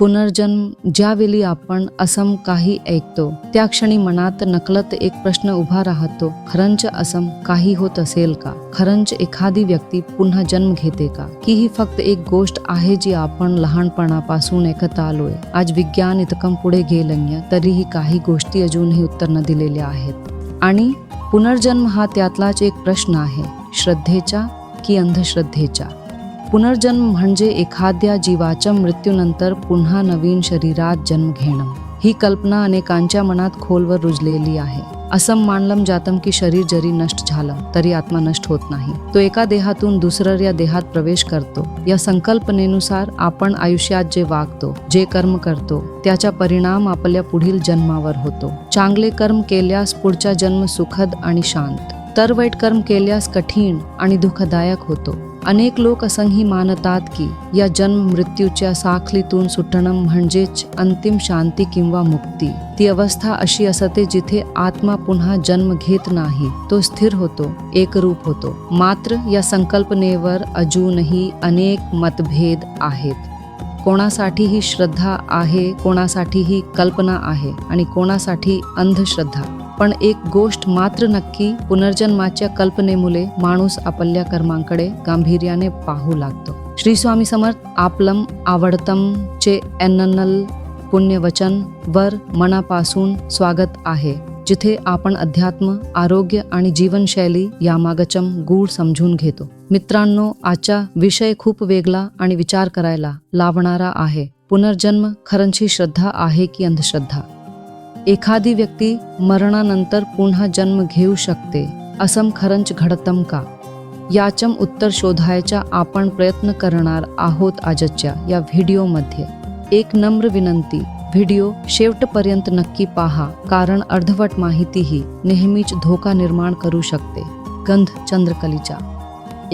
पुनर्जन्म ज्यावेळी आपण असम काही ऐकतो त्या क्षणी मनात नकलत एक प्रश्न उभा राहतो खरंच असम काही होत असेल का? खरंच एखादी व्यक्ती पुन्हा जन्म घेते का? की ही फक्त एक गोष्ट आहे जी आपण लहानपणापासून ऐकत आलोय? आज विज्ञान इतकं पुढे गेलं तरीही काही गोष्टी अजूनही उत्तर न दिलेल्या आहेत. आणि पुनर्जन्म हा त्यातलाच एक प्रश्न आहे श्रद्धेचा की अंधश्रद्धेचा पुनर्जन्म म्हणजे एखाद्या जीवाच्या मृत्यूनंतर पुन्हा नवीन शरीरात जन्म घेणं. ही कल्पना अनेकांच्या मनात खोलवर रुजलेली आहे. असं मानलं जातं की शरीर जरी नष्ट झालं तरी आत्मा नष्ट होत नाही. तो एका देहातून दुसऱ्या देहात प्रवेश करतो. या संकल्पनेनुसार आपण आयुष्यात जे वागतो जे कर्म करतो त्याचा परिणाम आपल्या पुढील जन्मावर होतो. चांगले कर्म केल्यास पुढचा जन्म सुखद आणि शांत. तर वाईट कर्म केल्यास कठीण आणि दुःखदायक होतो. अनेक लोक असंही मानतात की या जन्म मृत्यूच्या साखलीतून सुटणं म्हणजेच अंतिम शांती किंवा मुक्ती. ती अवस्था अशी असते जिथे आत्मा पुन्हा जन्म घेत नाही तो स्थिर होतो एकरूप होतो. मात्र या संकल्पनेवर अजूनही अनेक मतभेद आहेत. कोणासाठी ही श्रद्धा आहे कोणासाठी ही कल्पना आहे आणि कोणासाठी अंधश्रद्धा. पण एक गोष्ट मात्र नक्की पुनर्जन्माच्या कल्पनेमुळे माणूस आपल्या कर्मांकडे गांभीर्याने पाहू लागतो. श्री स्वामी समर्थ आपलम आवडतम चे एननल पुण्यवचन वर मनापासून स्वागत आहे जिथे आपण अध्यात्म आरोग्य आणि जीवनशैली यामागचम गूढ समजून घेतो. मित्रांनो आजचा विषय खूप वेगळा आणि विचार करायला लावणारा आहे. पुनर्जन्म खरंची श्रद्धा आहे की अंधश्रद्धा? एखादी व्यक्ती मरणानंतर पुन्हा जन्म घेऊ शकते. असं खरंच घडतम का? याचम उत्तर शोधायचा आपण प्रयत्न करणार आहोत आजच्या या व्हिडिओमध्ये. एक नम्र विनंती व्हिडिओ शेवटपर्यंत नक्की पहा कारण अर्धवट माहितीही नेहमीच धोका निर्माण करू शकते. गंध चंद्रकलीचा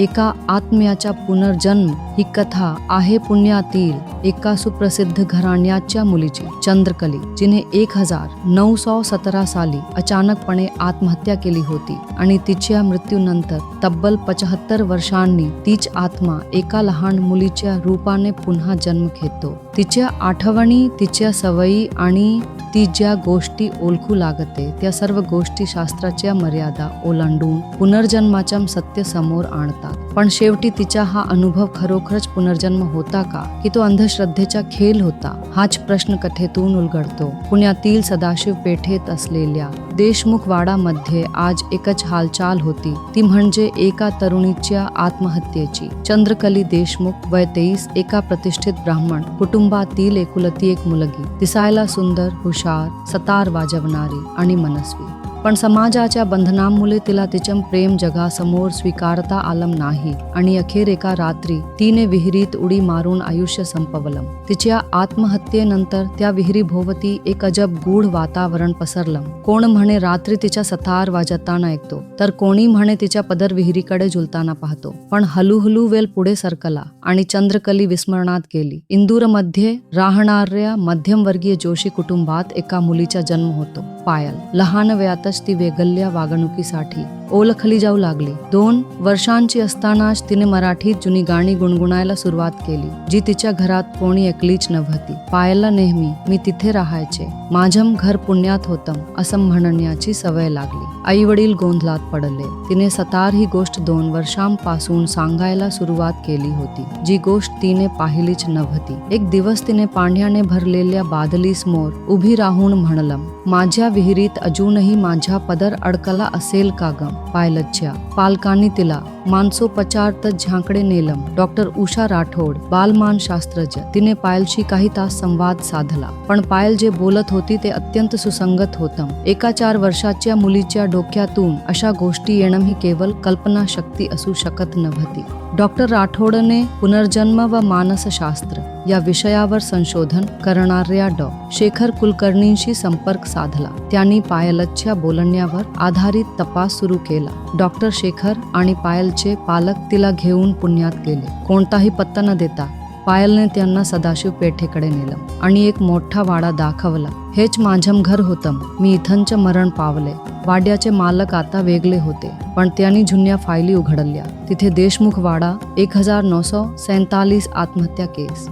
एका आत्म्याचा पुनर्जन्म ही कथा आहे पुण्यातील एका सुप्रसिद्ध घराण्याच्या मुलीची चंद्रकली जिने एक हजार नऊ सौ सतरा साली अचानकपणे आत्महत्या केली होती आणि तिच्या मृत्यूनंतर तब्बल पचहत्तर वर्षांनी तीच आत्मा एका लहान मुलीच्या रूपाने पुन्हा जन्म घेतो. तिच्या आठवणी तिच्या सवयी आणि ती ज्या गोष्टी ओळखू लागते. त्या सर्व गोष्टी शास्त्राच्या मर्यादा ओलांडून पुनर्जन्माच्या सत्य समोर आणतात. पण शेवटी तिचा हा अनुभव खरोखरच पुनर्जन्म होता का? की तो अंधश्रद्धेचा खेळ होता? हाच प्रश्न कथेतून उलगडतो. पुण्यातील सदाशिव पेठेत असलेल्या देशमुख वाडामध्ये आज एकच हालचाल होती. ती म्हणजे एका तरुणीच्या आत्महत्येची. चंद्रकली देशमुख वय तेईस एका प्रतिष्ठित ब्राह्मण कुटुंबातील एकुलती एक मुलगी. दिसायला सुंदर हुशार सतार वाजवणारी आणि मनस्वी. पण समाजाच्या बंधनामुळे तिला तिच्या प्रेम जगासमोर स्वीकारता आलम नाही. आणि अखेर एका रात्री तिने विहिरीत उडी मारून आयुष्य संपवलं. तिच्या आत्महत्येनंतर त्या विहिरी भोवती एक अजब गूढ वातावरण पसरलं. कोण म्हणे रात्री तिच्या सतार वाजताना ऐकतो तर कोणी म्हणे तिच्या पदर विहिरीकडे झुलताना पाहतो. पण हलूहलू वेल पुढे सरकला आणि चंद्रकली विस्मरणात गेली. इंदूरमध्ये राहणाऱ्या मध्यमवर्गीय जोशी कुटुंबात एका मुलीचा जन्म होतो पायल. लहान वयातच ती वेगळ्या वागणुकीसाठी ओलखली जाऊ लागली. दोन वर्षांची असतानाच तिने मराठीत जुनी गाणी गुणगुणायला सुरुवात केली जी तिच्या घरात कोणी ऐकलीच नव्हती. पायाला नेहमी मी तिथे राहायचे. माझं घर पुण्यात होतं असं म्हणण्याची सवय लागली. आई वडील गोंधळात पडले. तिने सतार ही गोष्ट दोन वर्षांपासून सांगायला सुरुवात केली होती जी गोष्ट तिने पाहिलीच नव्हती. एक दिवस तिने पाण्याने भरलेल्या बादलीसमोर उभी राहून म्हणलं माझ्या विहिरीत अजूनही माझ्या पदर अडकला असेल का ग? पायलच्या पालकांनी तिला मानसोपचार झांकडे नेलम. डॉक्टर उषा राठोड बालमान शास्त्रज्ञ. तिने पायलशी काही तास संवाद साधला. पण पायल जे बोलत होती ते अत्यंत सुसंगत होतं. एका चार वर्षाच्या मुलीच्या डोक्यातून अशा गोष्टी येणं ही केवळ कल्पनाशक्ती असू शकत नव्हती. डॉक्टर राठोडने पुनर्जन्म व मानसशास्त्र या विषयावर संशोधन करणाऱ्या डॉ. शेखर कुलकर्णींशी संपर्क साधला. त्यांनी पायलच्या बोलण्यावर आधारित तपास सुरू केला. डॉक्टर शेखर आणि पायलचे पालक तिला घेऊन पुण्यात गेले. कोणताही पत्ता न देता पायलने त्यांना सदाशिव पेठेकडे नेलं आणि एक मोठा वाडा दाखवला. हेच माझं घर होतं. मी इथंच मरण पावले. वाड्याचे मालक आता वेगळे होते पण त्यांनी जुन्या फायली उघडल्या. तिथे देशमुख वाडा एक हजार नऊशे सैतालीस आत्महत्या केस.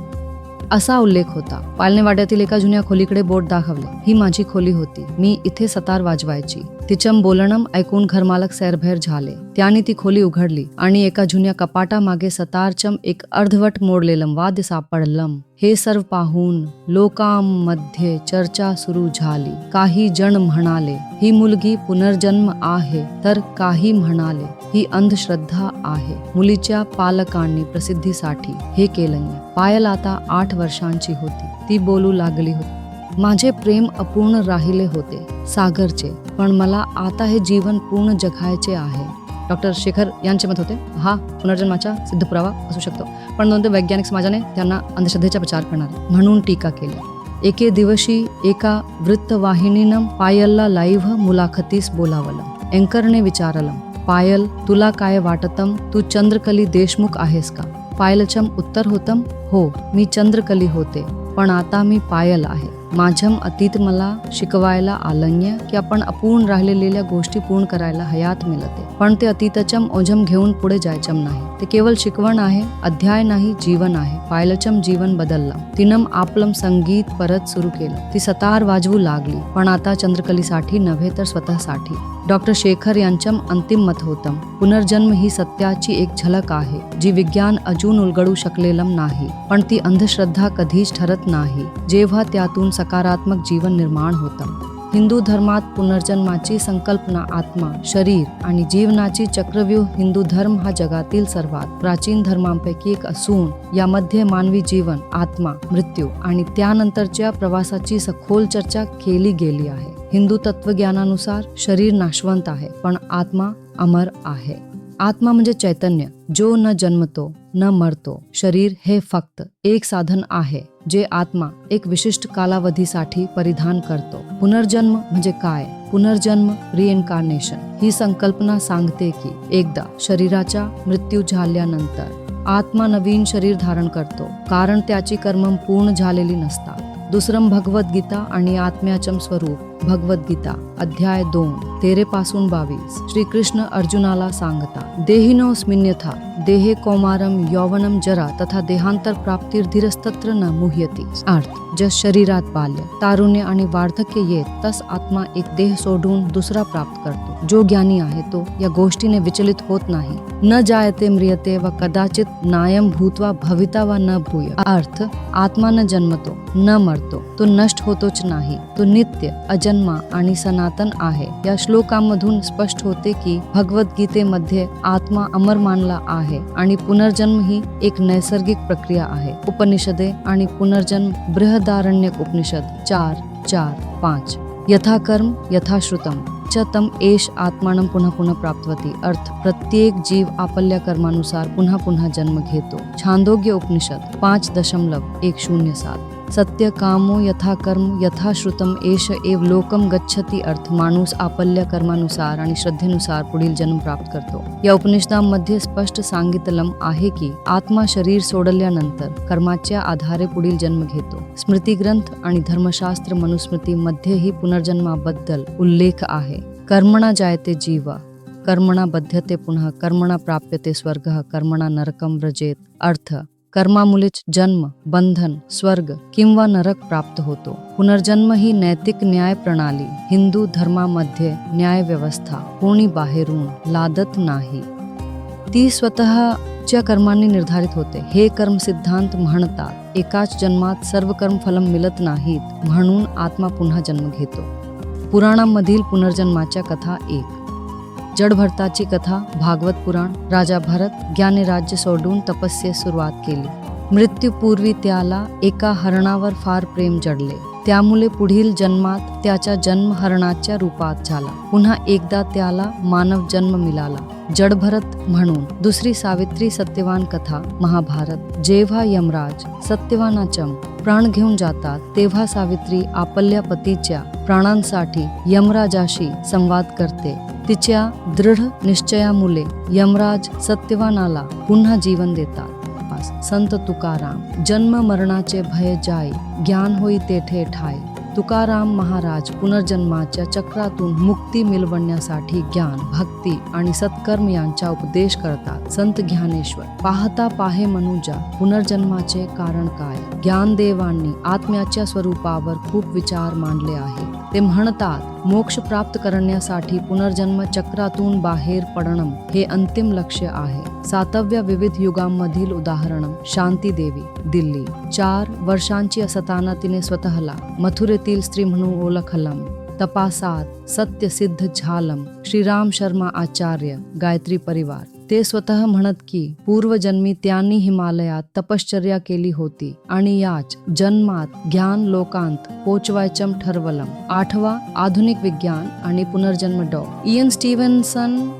असा उल्लेख होता. पालने वाड्यातील एका जुन्या खोलीकडे बोट दाखवले. ही माझी खोली होती. मी इथे सतार वाजवायची. तिचम बोलणम ऐकून घरमालक सैरभैर झाले. त्याने ती खोली उघडली आणि एका जुन्या कपाटामागे सतारचम एक अर्धवट मोडलेलं वाद्य सापडलं हे सर्व पाहून लोकांमध्ये चर्चा सुरू झाली. काही जण म्हणाले ही मुलगी पुनर्जन्म आहे तर काही म्हणाले ही अंधश्रद्धा आहे मुलीच्या पालकांनी प्रसिद्धीसाठी हे केलं पायल आता आठ वर्षांची होती. ती बोलू लागली होती. माझे प्रेम अपूर्ण राहिले होते सागरचे. पण मला आता हे जीवन पूर्ण जगायचे आहे. डॉक्टर शेखर यांचे मत होते हा पुनर्जन्माचा सिद्ध पुरावा असू शकतो. पण नंतर वैज्ञानिक समाजाने त्यांना अंधश्रद्धेचा प्रचार करणार म्हणून टीका केली. एके दिवशी एका वृत्तवाहिनीनं पायलला लाईव्ह मुलाखतीस बोलावलं. अँकरने विचारलं पायल तुला काय वाटतम तू चंद्रकली देशमुख आहेस का? पायलचम उत्तर होतम हो मी चंद्रकली होते पण आता मी पायल आहे. माझ्यम अतीत मला शिकवायला आलन्य की आपण अपूर्ण राहिलेल्या गोष्टी पूर्ण करायला हयात मिळते. पण ते अतीतच्या ओझम घेऊन पुढे जायचं नाही. ते केवळ शिकवण आहे अध्याय नाही जीवन आहे. पायलचम जीवन बदललं. तिनं आपलं संगीत परत सुरू केलं. ती सतार वाजवू लागली. पण आता चंद्रकलीसाठी नव्हे तर स्वतःसाठी. डॉक्टर शेखर यांचं अंतिम मत होतं. पुनर्जन्म ही सत्याची एक झलक आहे. जी विज्ञान अजून उलगडू शकलेलं नाही. पण ती अंधश्रद्धा कधीच ठरत नाही. जेव्हा त्यातून सकारात्मक जीवन निर्माण होतं. हिंदू धर्मात पुनर्जन्माची संकल्पना आत्मा शरीर आणि जीवनाची चक्रव्यूह हिंदू धर्म हा जगातील सर्वात प्राचीन धर्मांपैकी एक असून यामध्ये मानवी जीवन आत्मा मृत्यू आणि त्यानंतरच्या प्रवासाची सखोल चर्चा केली गेली आहे. हिंदू तत्वज्ञानानुसार शरीर नाशवंत आहे पण आत्मा अमर आहे. आत्मा म्हणजे चैतन्य. जो न जन्मतो न मरतो शरीर हे फक्त एक साधन आहे जे आत्मा एक विशिष्ट कालावधीसाठी परिधान करतो. पुनर्जन्म म्हणजे काय? पुनर्जन्म रिएन्कार्नेशन ही संकल्पना सांगते की एकदा शरीराचा मृत्यू झाल्यानंतर आत्मा नवीन शरीर धारण करतो कारण त्याची कर्म पूर्ण झालेली नसतात. दुसरं भगवद्गीता आणि आत्म्याचम स्वरूप. भगवद्गीता अध्याय दोन, तेरे पासून बावीस. श्रीकृष्ण अर्जुनाला सांगता देहिनोस्मिन्यथा देहे कौमारम यौवनम जरा तथा देहांतर प्राप्तीर धीरस्तत्र न मुह्यती. अर्थ, जस शरीरात बाल्य, तारुण्य आणि वार्धक्य येत, तस आत्मा एक देह सोडून दुसरा प्राप्त करतो. जो ज्ञानी आहे तो या गोष्टीने विचलित होत नाही. न जायते म्रियते व कदाचित नायम भूतवा भविता वा न भूय. अर्थ, आत्मा न जन्मतो, न मरतो तो नष्ट होतोच नाही तो नित्य जन्म आणि सनातन आहे. या श्लोकांमधून स्पष्ट होते की भगवद्गीतेमध्ये आत्मा अमर मानला आहे आणि पुनर्जन्म ही एक नैसर्गिक प्रक्रिया आहे. उपनिषदे आणि पुनर्जन्म बृहदारण्यक उपनिषद चार चार पाच. यथाकर्म यथाश्रुतम. च तम एष आत्मानं पुन्हा पुन्हा प्राप्तवती. अर्थ प्रत्येक जीव आपल्या कर्मानुसार पुन्हा पुन्हा जन्म घेतो. छांदोग्य उपनिषद पाच दशमलव एक शून्य सात. सत्य कामो यथा कर्म यथाश्रुतम एष एव लोकम गच्छती अर्थ। माणूस आपल्या कर्मानुसार आणि श्रद्धेनुसार पुढील जन्म प्राप्त करतो। या उपनिषदांमध्ये स्पष्ट सांगितलं आहे की आत्मा शरीर सोडल्यानंतर कर्माच्या आधारे पुढील जन्म घेतो। स्मृती ग्रंथ आणि धर्मशास्त्र मनुस्मृतीमध्येही पुनर्जन्माबद्दल उल्लेख आहे। कर्मणा जायते जीव कर्मणा बध्यते पुन्हा कर्मणा प्राप्यते स्वर्ग कर्मणा नरकम व्रजेत। अर्थ कर्मामुळेच जन्म बंधन स्वर्ग किंवा नरक प्राप्त होतो. पुनर्जन्म ही नैतिक न्याय प्रणाली हिंदू धर्मामध्ये न्याय व्यवस्था कोणी बाहेरून लादत नाही. ती स्वतःच्या कर्मांनी निर्धारित होते. हे कर्म सिद्धांत म्हणतात एकाच जन्मात सर्व कर्म फलम मिळत नाहीत म्हणून आत्मा पुन्हा जन्म घेतो. पुराणांमधील पुनर्जन्माच्या कथा एक. जडभरताची कथा भागवत पुराण राजा भरत ज्ञाने राज्य सोडून तपस्ये सुरुवात केली. मृत्यूपूर्वी त्याला एका हरणावर फार प्रेम जडले. त्यामुळे पुढील जन्मात त्याचा जन्म हरणाच्या रूपात झाला. पुन्हा एकदा त्याला मानव जन्म मिळाला. जडभरत म्हणून दुसरी सावित्री सत्यवान कथा महाभारत. जेव्हा यमराज सत्यवानाचम प्राण घेऊन जातात तेव्हा सावित्री आपल्या पतीच्या प्राणांसाठी यमराजाशी संवाद करते. तिच्या दृढ निश्चयामुळे यमराज सत्यवानाला पुन्हा जीवन देतात. संत तुकाराम जन्म मरणाचे भय जाय ज्ञान होई तेथे ठाय. तुकाराम महाराज पुनर्जन्माच्या चक्रातून मुक्ती मिळवण्यासाठी ज्ञान भक्ती आणि सत्कर्म यांचा उपदेश करतात. संत ज्ञानेश्वर पाहता पाहे मनुजा पुनर्जन्माचे कारण काय? ज्ञानदेवांनी आत्म्याच्या स्वरूपावर खूप विचार मांडले आहे. ते म्हणतात मोक्ष प्राप्त करण्यासाठी पुनर्जन्म चक्रातून बाहेर पडणं हे अंतिम लक्ष्य आहे. सातव्या विविध युगांमधील उदाहरण शांती देवी दिल्ली. चार वर्षांची असताना तिने स्वतःला मथुरेतील स्त्री म्हणून ओळखलम तपासात सत्यसिद्ध झालम श्रीराम शर्मा आचार्य गायत्री परिवार. ते स्वतः म्हणत की पूर्वजन्मी त्यांनी हिमालयात तपश्चर्या केली होती आणि याच जन्मात ज्ञान लोकांत पोचवायचम ठरवलं. आठवा आधुनिक विज्ञान आणि पुनर्जन्म डॉ. Ian Stevenson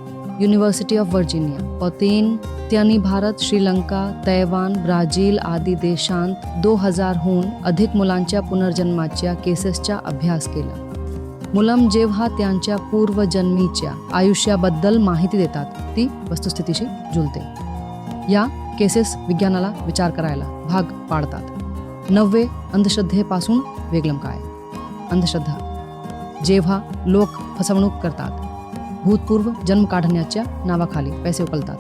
university of Virginia व तीन त्यांनी भारत श्रीलंका तैवान ब्राझील आदी देशांत दो हजारहून अधिक मुलांच्या पुनर्जन्माच्या केसेसचा अभ्यास केला. मुलम जेव्हा त्यांच्या पूर्वजन्मीच्या आयुष्याबद्दल माहिती देतात ती वस्तुस्थितीशी जुळते. या केसेस विज्ञानाला विचार करायला भाग पाडतात. नववे अंधश्रद्धेपासून वेगळं काय? अंधश्रद्धा. जेव्हा लोक फसवणूक करतात भूतपूर्व जन्म काढण्याच्या नावाखाली पैसे उकलतात.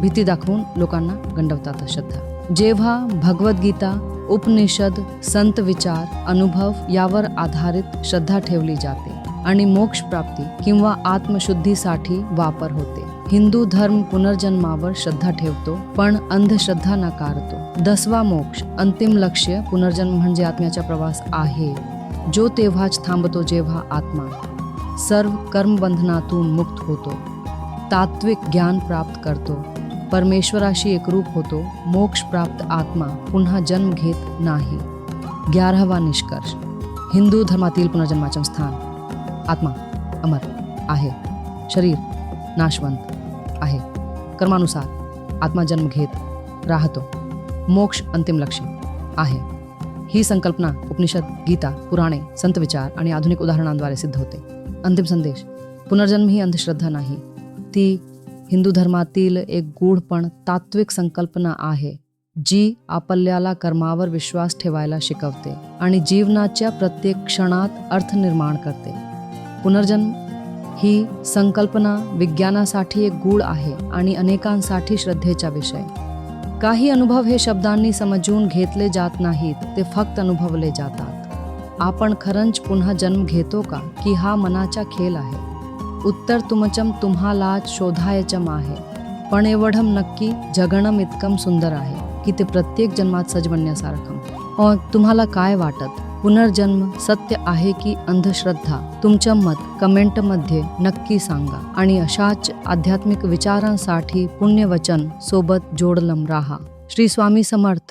भीती दाखवून लोकांना गंडवतात श्रद्धा. जेव्हा भगवद्गीता उपनिषद संत विचार अनुभव यावर आधारित श्रद्धा ठेवली जाते आणि मोक्ष प्राप्ती किंवा आत्मशुद्धीसाठी वापर होते. हिंदू धर्म पुनर्जन्मावर श्रद्धा ठेवतो पण अंधश्रद्धा नाकारतो. दसवा मोक्ष अंतिम लक्ष्य पुनर्जन्म म्हणजे आत्म्याचा प्रवास आहे. जो तेव्हाच थांबतो जेव्हा आत्मा सर्व कर्मबंधनातून मुक्त होतो. तात्विक ज्ञान प्राप्त करतो. परमेश्वराशी एकरूप होतो मोक्ष प्राप्त आत्मा पुन्हा जन्म घेत नाही. ग्यारहवा निष्कर्ष. हिंदू धर्मातील पुनर्जन्माचे स्थान. आत्मा अमर आहे. शरीर नाशवंत आहे. कर्मानुसार आत्मा जन्म घेत राहतो. मोक्ष अंतिम लक्ष आहे. ही संकल्पना उपनिषद गीता पुराणे संत विचार आणि आधुनिक उदाहरणांद्वारे सिद्ध होते. अंतिम संदेश. पुनर्जन्म ही अंधश्रद्धा नाही. ती हिंदू धर्मातील एक गूढ पण तात्विक संकल्पना आहे जी आपल्याला कर्मावर विश्वास ठेवायला शिकवते आणि जीवनाच्या प्रत्येक क्षणात अर्थ निर्माण करते. पुनर्जन्म ही संकल्पना विज्ञानासाठी एक गूढ आहे आणि अनेकांसाठी श्रद्धेचा विषय. काही अनुभव हे शब्दांनी समजून घेतले जात नाहीत ते फक्त अनुभवले जातात. आपण खरंच पुन्हा जन्म घेतो का की हा मनाचा खेळ आहे? उत्तर तुमचम तुम्हाला शोधायचम आहे. पण एवढं नक्की जगणम इतकं सुंदर आहे की ते प्रत्येक जन्मात सजवण्यासारखं तुम्हाला काय वाटत? पुनर्जन्म सत्य आहे की अंधश्रद्धा? तुमचं मत कमेंटमध्ये नक्की सांगा. आणि अशाच आध्यात्मिक विचारांसाठी पुण्यवचन सोबत जोडलम राहा. श्री स्वामी समर्थ.